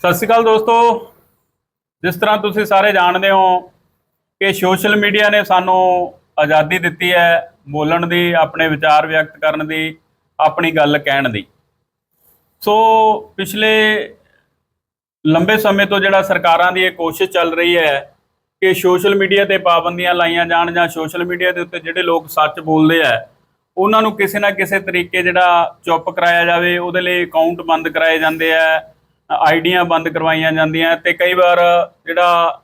ਸਤਿ ਸ਼੍ਰੀ ਅਕਾਲ ਦੋਸਤੋ। ਜਿਸ ਤਰ੍ਹਾਂ ਤੁਸੀਂ ਸਾਰੇ ਜਾਣਦੇ ਹੋ ਕਿ ਸੋਸ਼ਲ ਮੀਡੀਆ ਨੇ ਸਾਨੂੰ ਆਜ਼ਾਦੀ ਦਿੱਤੀ ਹੈ, ਬੋਲਣ ਦੀ, ਆਪਣੇ ਵਿਚਾਰ ਵਿਅਕਤ ਕਰਨ ਦੀ, ਆਪਣੀ ਗੱਲ ਕਹਿਣ ਦੀ। ਸੋ ਪਿਛਲੇ ਲੰਬੇ ਸਮੇਂ ਤੋਂ ਜਿਹੜਾ ਸਰਕਾਰਾਂ ਦੀ ਇਹ ਕੋਸ਼ਿਸ਼ ਚੱਲ ਰਹੀ ਹੈ ਕਿ ਸੋਸ਼ਲ ਮੀਡੀਆ ਤੇ ਪਾਬੰਦੀਆਂ ਲਾਈਆਂ ਜਾਣ ਜਾਂ ਸੋਸ਼ਲ ਮੀਡੀਆ ਦੇ ਉੱਤੇ ਜਿਹੜੇ ਲੋਕ ਸੱਚ ਬੋਲਦੇ ਆ, ਉਹਨਾਂ ਨੂੰ ਕਿਸੇ ਨਾ ਕਿਸੇ ਤਰੀਕੇ ਜਿਹੜਾ ਚੁੱਪ ਕਰਾਇਆ ਜਾਵੇ, ਉਹਦੇ ਲਈ ਅਕਾਊਂਟ ਬੰਦ ਕਰਾਏ ਜਾਂਦੇ ਆ ਆਈਡੀਆਂ ਬੰਦ ਕਰਵਾਈਆਂ ਜਾਂਦੀਆਂ ਤੇ ਕਈ ਵਾਰ ਜਿਹੜਾ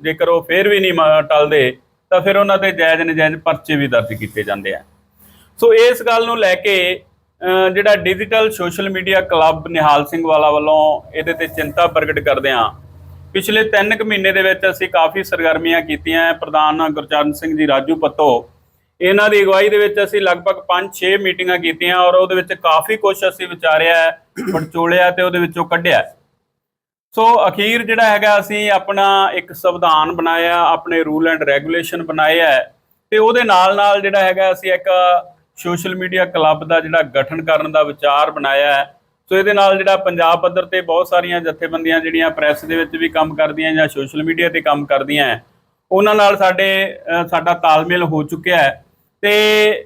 ਜੇਕਰ ਉਹ ਫੇਰ ਵੀ ਨਹੀਂ ਮ- ਟਲਦੇ, ਤਾਂ ਫਿਰ ਉਹਨਾਂ ਤੇ ਜਾਇਜ਼ ਨਜਾਇਜ਼ ਪਰਚੇ ਵੀ ਦਰਜ ਕੀਤੇ ਜਾਂਦੇ ਆ। ਸੋ ਇਸ ਗੱਲ ਨੂੰ ਲੈ ਕੇ ਜਿਹੜਾ digital social media club Nihal Singh Wala ਵੱਲੋਂ ਇਹਦੇ ਤੇ ਚਿੰਤਾ ਪ੍ਰਗਟ ਕਰਦੇ ਹਾਂ। ਪਿਛਲੇ 3 ਕੁ ਮਹੀਨੇ ਦੇ ਵਿੱਚ ਅਸੀਂ ਕਾਫੀ ਸਰਗਰਮੀਆਂ ਕੀਤੀਆਂ। ਪ੍ਰਧਾਨ ਗੁਰਚਰਨ ਸਿੰਘ ਜੀ ਰਾਜੂ ਪੱਤੋ ਇਹਨਾਂ ਦੀ ਅਗਵਾਈ ਦੇ ਵਿੱਚ ਅਸੀਂ ਲਗਭਗ 5-6 ਮੀਟਿੰਗਾਂ ਕੀਤੀਆਂ ਔਰ ਉਹਦੇ ਵਿੱਚ ਕਾਫੀ ਕੁਝ ਅਸੀਂ ਵਿਚਾਰਿਆ ਹੈ, ਪੜਚੋਲਿਆ ਤੇ ਉਹਦੇ ਵਿੱਚੋਂ ਕੱਢਿਆ ਸੋ ਅਖੀਰ ਜਿਹੜਾ ਹੈਗਾ ਅਸੀਂ ਆਪਣਾ ਇੱਕ ਸੰਵਿਧਾਨ ਬਣਾਇਆ ਆਪਣੇ ਰੂਲ ਐਂਡ ਰੈਗੂਲੇਸ਼ਨ ਬਣਾਏ ਹੈ ਤੇ ਉਹਦੇ ਨਾਲ ਨਾਲ ਜਿਹੜਾ ਹੈਗਾ ਅਸੀਂ ਇੱਕ ਸੋਸ਼ਲ ਮੀਡੀਆ ਕਲੱਬ ਦਾ ਜਿਹੜਾ ਗਠਨ ਕਰਨ ਦਾ ਵਿਚਾਰ ਬਣਾਇਆ ਹੈ। ਸੋ ਇਹਦੇ ਨਾਲ ਜਿਹੜਾ ਪੰਜਾਬ ਪੱਧਰ ਤੇ ਬਹੁਤ ਸਾਰੀਆਂ ਜਥੇਬੰਦੀਆਂ ਜਿਹੜੀਆਂ ਪ੍ਰੈਸ ਦੇ ਵਿੱਚ ਵੀ ਕੰਮ ਕਰਦੀਆਂ ਜਾਂ ਸੋਸ਼ਲ ਮੀਡੀਆ ਤੇ ਕੰਮ ਕਰਦੀਆਂ ਹੈ, ਉਹਨਾਂ ਨਾਲ ਸਾਡੇ ਸਾਡਾ ਤਾਲਮੇਲ ਹੋ ਚੁੱਕਿਆ ਹੈ। ਤੇ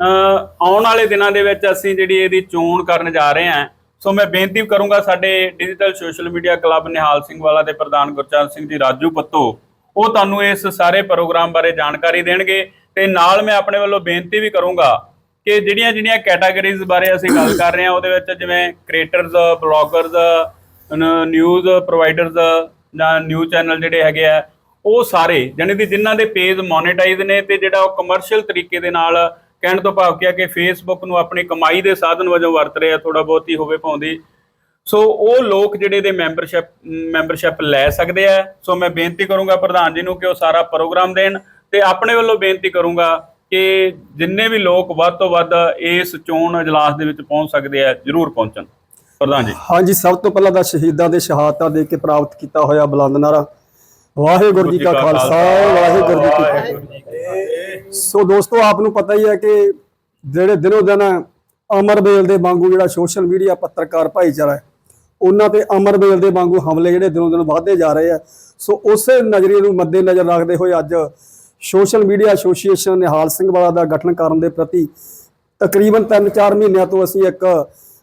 ਆਉਣ ਵਾਲੇ ਦਿਨਾਂ ਦੇ ਵਿੱਚ ਅਸੀਂ ਜਿਹੜੀ ਇਹਦੀ ਚੋਣ ਕਰਨ ਜਾ ਰਹੇ ਹਾਂ। ਸੋ ਮੈਂ ਬੇਨਤੀ ਕਰੂੰਗਾ ਸਾਡੇ digital social media club Nihal Singh Wala ਦੇ ਪ੍ਰਧਾਨ ਗੁਰਚਰਨ ਸਿੰਘ ਜੀ ਰਾਜੂ ਪੱਤੋ, ਉਹ ਤੁਹਾਨੂੰ ਇਸ ਸਾਰੇ ਪ੍ਰੋਗਰਾਮ ਬਾਰੇ ਜਾਣਕਾਰੀ ਦੇਣਗੇ ਤੇ ਨਾਲ ਮੈਂ ਆਪਣੇ ਵੱਲੋਂ ਬੇਨਤੀ ਵੀ ਕਰੂੰਗਾ ਕਿ ਜਿਹੜੀਆਂ ਜਿਹੜੀਆਂ ਕੈਟਾਗਰੀਜ਼ ਬਾਰੇ ਅਸੀਂ ਗੱਲ ਕਰ ਰਹੇ ਹਾਂ, ਉਹਦੇ ਵਿੱਚ ਜਿਵੇਂ ਕ੍ਰੀਏਟਰਸ ਬਲੌਗਰਸ ਨਿਊਜ਼ ਪ੍ਰੋਵਾਈਡਰਸ ਜਾਂ ਨਿਊਜ਼ ਚੈਨਲ ਜਿਹੜੇ ਹੈਗੇ ਆ ਉਹ ਸਾਰੇ, ਜਾਣੀ ਕਿ ਜਿਨ੍ਹਾਂ ਦੇ ਪੇਜ ਮੋਨੇਟਾਈਜ਼ ਨੇ ਤੇ ਜਿਹੜਾ ਉਹ ਕਮਰਸ਼ੀਅਲ ਤਰੀਕੇ ਦੇ ਨਾਲ ਕਹਿਣ ਤੋਂ ਭਾਵ ਕੀ ਕਿ ਫੇਸਬੁੱਕ ਨੂੰ ਆਪਣੀ ਕਮਾਈ ਦੇ ਸਾਧਨ ਵਜੋਂ ਵਰਤ ਰਹੇ ਆ ਥੋੜਾ ਬਹੁਤ ਹੀ ਹੋਵੇ ਭਾਉਂਦੀ। ਸੋ ਉਹ ਲੋਕ ਜਿਹੜੇ ਦੇ ਮੈਂਬਰਸ਼ਿਪ ਮੈਂਬਰਸ਼ਿਪ ਲੈ ਸਕਦੇ ਆ। ਸੋ ਮੈਂ ਬੇਨਤੀ ਕਰੂੰਗਾ ਪ੍ਰਧਾਨ ਜੀ ਨੂੰ ਕਿ ਉਹ ਸਾਰਾ ਪ੍ਰੋਗਰਾਮ ਦੇਣ ਤੇ ਆਪਣੇ ਵੱਲੋਂ ਬੇਨਤੀ ਕਰੂੰਗਾ ਕਿ ਜਿੰਨੇ ਵੀ ਲੋਕ ਵੱਧ ਤੋਂ ਵੱਧ ਇਸ ਚੋਣ ਅਜਲਾਸ ਦੇ ਵਿੱਚ ਪਹੁੰਚ ਸਕਦੇ ਆ, ਜਰੂਰ ਪਹੁੰਚਣ। ਪ੍ਰਧਾਨ ਜੀ। ਹਾਂਜੀ, ਸਭ ਤੋਂ ਪਹਿਲਾਂ ਤਾਂ ਸ਼ਹੀਦਾਂ ਦੇ ਸ਼ਹਾਦਤਾਂ ਦੇ ਕੇ ਪ੍ਰਾਪਤ ਕੀਤਾ ਹੋਇਆ ਬੁਲੰਦ ਨਾਰਾ ਵਾਹਿਗੁਰੂ ਜੀ ਕਾ ਖਾਲਸਾ ਵਾਹਿਗੁਰੂ ਜੀ ਕੀ ਫਤਿਹ। ਸੋ ਦੋਸਤੋ ਆਪ ਨੂੰ ਪਤਾ ਹੀ ਹੈ ਕਿ ਜਿਹੜੇ ਦਿਨੋ ਦਿਨ ਅਮਰਬੇਲ ਦੇ ਵਾਂਗੂ ਜਿਹੜਾ ਸੋਸ਼ਲ ਮੀਡੀਆ ਪੱਤਰਕਾਰ ਭਾਈਚਾਰਾ ਹੈ ਉਹਨਾਂ ਤੇ ਅਮਰਬੇਲ ਦੇ ਵਾਂਗੂ ਹਮਲੇ ਜਿਹੜੇ ਦਿਨੋ ਦਿਨ ਵਧਦੇ ਜਾ ਰਹੇ ਆ। ਸੋ ਉਸੇ ਨਜ਼ਰੀਏ ਨੂੰ ਮੱਦੇ ਨਜ਼ਰ ਰੱਖਦੇ ਹੋਏ ਅੱਜ social media association Nihal Singh Wala ਦਾ ਗਠਨ ਕਰਨ ਦੇ ਪ੍ਰਤੀ ਤਕਰੀਬਨ 3-4 ਮਹੀਨਿਆਂ ਤੋਂ ਅਸੀਂ ਇੱਕ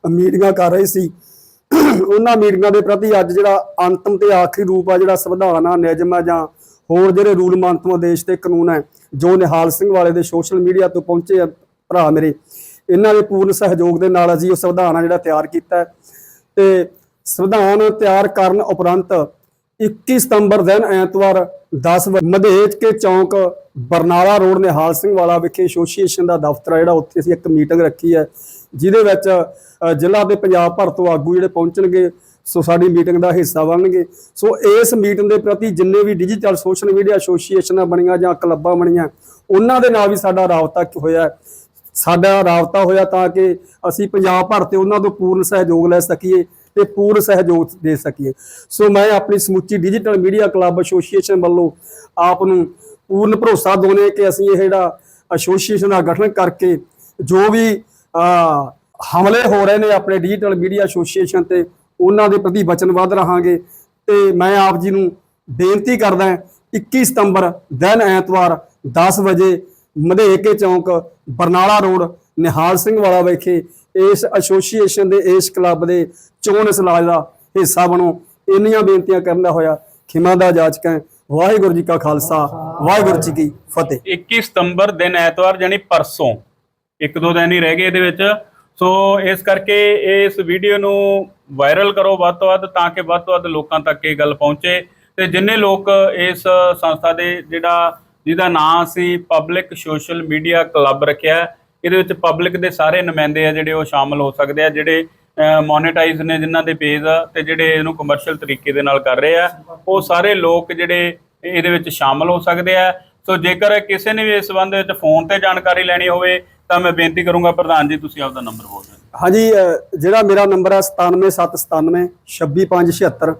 ਮੀਟਿੰਗਾਂ ਕਰ ਰਹੇ ਸੀ। ਉਹਨਾਂ ਮੀਟਿੰਗਾਂ ਦੇ ਪ੍ਰਤੀ ਅੱਜ ਜਿਹੜਾ ਅੰਤਮ ਤੇ ਆਖਰੀ ਰੂਪ ਆ, ਜਿਹੜਾ ਸੰਵਿਧਾਨ ਆ, ਨਿਯਮ ਆ ਜਾਂ ਹੋਰ ਜਿਹੜੇ ਰੂਲ ਮੰਤਮ ਦੇਸ਼ ਤੇ ਕਾਨੂੰਨ ਹੈ ਜੋ ਨਿਹਾਲ ਸਿੰਘ ਵਾਲੇ ਦੇ ਸੋਸ਼ਲ ਮੀਡੀਆ ਤੋਂ ਪਹੁੰਚੇ ਆ ਭਰਾ ਮੇਰੇ, ਇਹਨਾਂ ਦੇ ਪੂਰਨ ਸਹਿਯੋਗ ਦੇ ਨਾਲ ਅਸੀਂ ਉਹ ਸੰਵਿਧਾਨ ਆ ਜਿਹੜਾ ਤਿਆਰ ਕੀਤਾ ਹੈ। ਤੇ ਸੰਵਿਧਾਨ ਤਿਆਰ ਕਰਨ ਉਪਰੰਤ 21 ਸਤੰਬਰ ਦਿਨ ਐਤਵਾਰ 10 ਵਜੇ ਕੇ ਚੌਂਕ ਬਰਨਾਲਾ ਰੋਡ ਨਿਹਾਲ ਸਿੰਘ ਵਾਲਾ ਵਿਖੇ ਐਸੋਸੀਏਸ਼ਨ ਦਾ ਦਫ਼ਤਰ ਆ ਜਿਹੜਾ, ਉੱਥੇ ਅਸੀਂ ਇੱਕ ਮੀਟਿੰਗ ਰੱਖੀ ਹੈ। ਜਿਹਦੇ ਵਿੱਚ ਜ਼ਿਲ੍ਹਾ ਦੇ ਪੰਜਾਬ ਭਰ ਤੋਂ ਆਗੂ ਜਿਹੜੇ ਪਹੁੰਚਣਗੇ, ਸੋ ਸਾਡੀ ਮੀਟਿੰਗ ਦਾ ਹਿੱਸਾ ਬਣਨਗੇ। ਸੋ ਇਸ ਮੀਟਿੰਗ ਦੇ ਪ੍ਰਤੀ ਜਿੰਨੇ ਵੀ ਡਿਜੀਟਲ ਸੋਸ਼ਲ ਮੀਡੀਆ ਐਸੋਸੀਏਸ਼ਨਾਂ ਬਣੀਆਂ ਜਾਂ ਕਲੱਬਾਂ ਬਣੀਆਂ, ਉਹਨਾਂ ਦੇ ਨਾਲ ਵੀ ਸਾਡਾ ਰਾਬਤਾ ਹੋਇਆ ਸਾਡਾ ਰਾਬਤਾ ਹੋਇਆ ਤਾਂ ਕਿ ਅਸੀਂ ਪੰਜਾਬ ਭਰ ਤੇ ਉਹਨਾਂ ਤੋਂ ਪੂਰਨ ਸਹਿਯੋਗ ਲੈ ਸਕੀਏ ਤੇ ਪੂਰਨ ਸਹਿਯੋਗ ਦੇ ਸਕੀਏ। ਸੋ ਮੈਂ ਆਪਣੀ ਸਮੁੱਚੀ ਡਿਜੀਟਲ ਮੀਡੀਆ ਕਲੱਬ ਐਸੋਸੀਏਸ਼ਨ ਵੱਲੋਂ ਆਪ ਨੂੰ ਪੂਰਨ ਭਰੋਸਾ ਦਿਵਾਉਂਦੇ ਕਿ ਅਸੀਂ ਇਹ ਜਿਹੜਾ ਐਸੋਸੀਏਸ਼ਨ ਦਾ ਗਠਨ ਕਰਕੇ ਜੋ ਵੀ ਹਮਲੇ ਹੋ ਰਹੇ ਨੇ ਆਪਣੇ ਡਿਜੀਟਲ ਮੀਡੀਆ ਐਸੋਸੀਏਸ਼ਨ ਤੇ। ਉਹਨਾਂ ਦੇ ਪ੍ਰਤੀ ਵਚਨਬੱਧ ਰਹਾਂਗੇ। ਤੇ ਮੈਂ ਆਪ ਜੀ ਨੂੰ ਬੇਨਤੀ ਕਰਦਾ ਹਾਂ 21 ਸਤੰਬਰ, ਦਿਨ ਐਤਵਾਰ 10 ਵਜੇ, ਮਧੇਕੇ ਚੌਂਕ, ਬਰਨਾਲਾ ਰੋਡ, ਨਿਹਾਲ ਸਿੰਘ ਵਾਲਾ ਵਿਖੇ ਇਸ ਐਸੋਸੀਏਸ਼ਨ ਦੇ, ਇਸ ਕਲੱਬ ਦੇ ਚੋਣ ਇਸਲਾਜ ਦਾ ਹਿੱਸਾ ਬਣੋ। ਇੰਨੀਆਂ ਬੇਨਤੀਆਂ ਕਰਨ ਹੋਇਆ। ਖਿਮਾ ਦਾ ਜਾਚਕ ਹੈ। ਵਾਹਿਗੁਰੂ ਜੀ ਕਾ ਖਾਲਸਾ। ਵਾਹਿਗੁਰੂ ਜੀ ਕੀ ਫਤਿਹ। 21 ਸਤੰਬਰ, ਦਿਨ ਐਤਵਾਰ ਜਾਨੀ ਪਰਸੋਂ। ਇੱਕ ਦੋ ਦਿਨ ਹੀ ਰਹਿ ਗਏ ਇਹਦੇ ਵਿੱਚ। ਸੋ ਇਸ ਕਰਕੇ ਇਸ ਵੀਡੀਓ ਨੂੰ ਵਾਇਰਲ ਕਰੋ ਵੱਧ ਤੋਂ ਵੱਧ ਤਾਂ ਕਿ ਵੱਧ ਤੋਂ ਵੱਧ ਲੋਕਾਂ ਤੱਕ ਇਹ ਗੱਲ ਪਹੁੰਚੇ। ਤੇ ਜਿੰਨੇ ਲੋਕ ਇਸ ਸੰਸਥਾ ਦੇ ਜਿਹੜਾ ਜਿਹਦਾ ਨਾਂ ਅਸੀਂ ਪਬਲਿਕ ਸੋਸ਼ਲ ਮੀਡੀਆ ਕਲੱਬ ਰੱਖਿਆ ਇਹਦੇ ਵਿੱਚ ਪਬਲਿਕ ਦੇ ਸਾਰੇ ਨੁਮਾਇੰਦੇ ਆ ਜਿਹੜੇ ਉਹ ਸ਼ਾਮਲ ਹੋ ਸਕਦੇ ਆ, ਜਿਹੜੇ ਮੋਨੇਟਾਈਜ਼ ਨੇ ਜਿਨ੍ਹਾਂ ਦੇ ਪੇਜ ਆ ਤੇ ਜਿਹੜੇ ਇਹਨੂੰ ਕਮਰਸ਼ੀਅਲ ਤਰੀਕੇ ਦੇ ਨਾਲ ਕਰ ਰਹੇ ਆ, ਉਹ ਸਾਰੇ ਲੋਕ ਜਿਹੜੇ ਇਹਦੇ ਵਿੱਚ ਸ਼ਾਮਲ ਹੋ ਸਕਦੇ ਆ। ਸੋ ਜੇਕਰ ਕਿਸੇ ਨੇ ਵੀ ਇਸ ਸੰਬੰਧ ਵਿੱਚ ਫੋਨ ਤੇ ਜਾਣਕਾਰੀ ਲੈਣੀ ਹੋਵੇ ਤਾਂ ਮੈਂ ਬੇਨਤੀ ਕਰੂੰਗਾ ਪ੍ਰਧਾਨ ਜੀ ਤੁਸੀਂ ਆਪਦਾ ਨੰਬਰ ਬੋਲ ਦਿਓ। ਹਾਂਜੀ ਅ, ਜਿਹੜਾ ਮੇਰਾ ਨੰਬਰ ਹੈ 97797 26576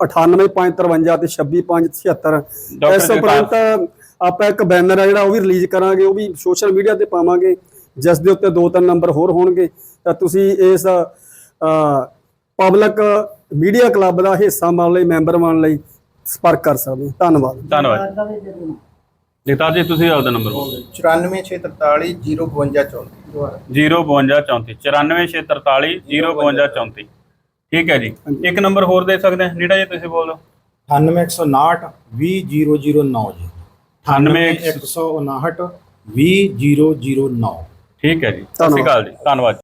98553 ਤੇ 26576 ਡਾਕਟਰ ਇਸ ਉਪਰੰਤ ਆਪਾਂ ਇੱਕ ਬੈਨਰ ਹੈ ਜਿਹੜਾ ਉਹ ਵੀ ਰਿਲੀਜ਼ ਕਰਾਂਗੇ ਉਹ ਵੀ ਸੋਸ਼ਲ ਮੀਡੀਆ ਤੇ ਪਾਵਾਂਗੇ। ਜਿਸ ਦੇ ਉੱਤੇ ਦੋ ਤਿੰਨ ਨੰਬਰ ਹੋਰ ਹੋਣਗੇ। ਤਾਂ ਤੁਸੀਂ ਇਸ ਪਬਲਿਕ ਮੀਡੀਆ ਕਲੱਬ ਦਾ ਹਿੱਸਾ ਬਣਨ ਲਈ ਮੈਂਬਰ ਬਣਨ ਲਈ ਸੰਪਰਕ ਕਰ ਸਕਦੇ ਹੋ। ਧੰਨਵਾਦ। ਧੰਨਵਾਦ। ਜਗਤਾਰ ਜੀ ਤੁਸੀਂ ਆਪਦਾ ਨੰਬਰ ਬੋਲੋ। 9443 052 ਦੁਬਾਰਾ 05234 94643 05234 ਠੀਕ ਹੈ ਜੀ। ਇੱਕ ਨੰਬਰ ਹੋਰ ਦੇ ਸਕਦੇ ਹਾਂ। ਨੀਟਾ ਜੀ ਤੁਸੀਂ ਬੋਲ। ਦਿਓ 9159 20009 ਜੀ। 98 159 20009 ਠੀਕ ਹੈ ਜੀ। ਸਤਿ ਸ਼੍ਰੀ ਅਕਾਲ ਜੀ। ਧੰਨਵਾਦ